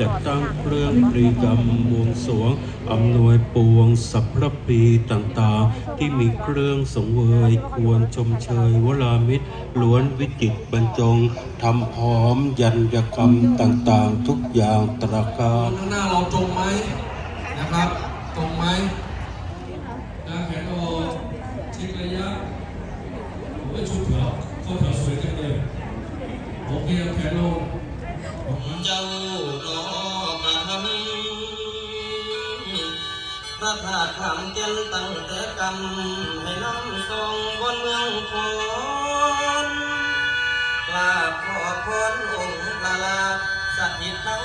กรรมบวงสวงอำนวยปวงสัพพะปีต่างๆ ที่มีเครื่องสงเวยควรชมเชยวรามิตรล้วนวิจิตบรรจงทำพร้อมยันยกรรมต่างๆ ทุกอย่างตราการข้างหน้าเราตรงไหม พระธาตุคำเจนตั้งแต่กรรมให้น้ำทรงบนเมืองคอนกราบขอพรองค์พระลาสถิตนั่ง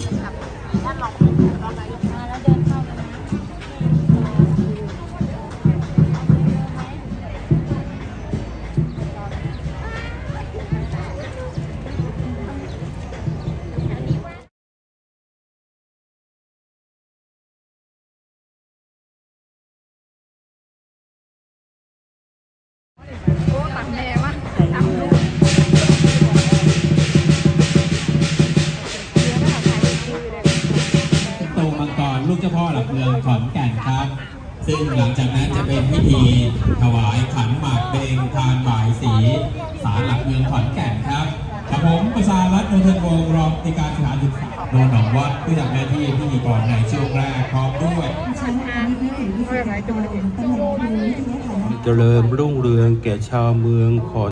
เมืองขอนแก่นครับ ซึ่งหลังจากนั้นจะเป็นพิธีถวายขันหมากเบงทานบ่ายสีศาลหลักเมืองขอนแก่นครับกับผมประชารัตน์โนเทนวงศ์รองในการสถานศึกษาโนนหนองวัดที่ทำหน้าที่พิธีกรในช่วงแรกพร้อมด้วยใช้งานนี้ถึงวิทยากรตำแหน่งครูวิทยาฐานะ เจริญรุ่งเรืองแก่ชาวเมืองขอน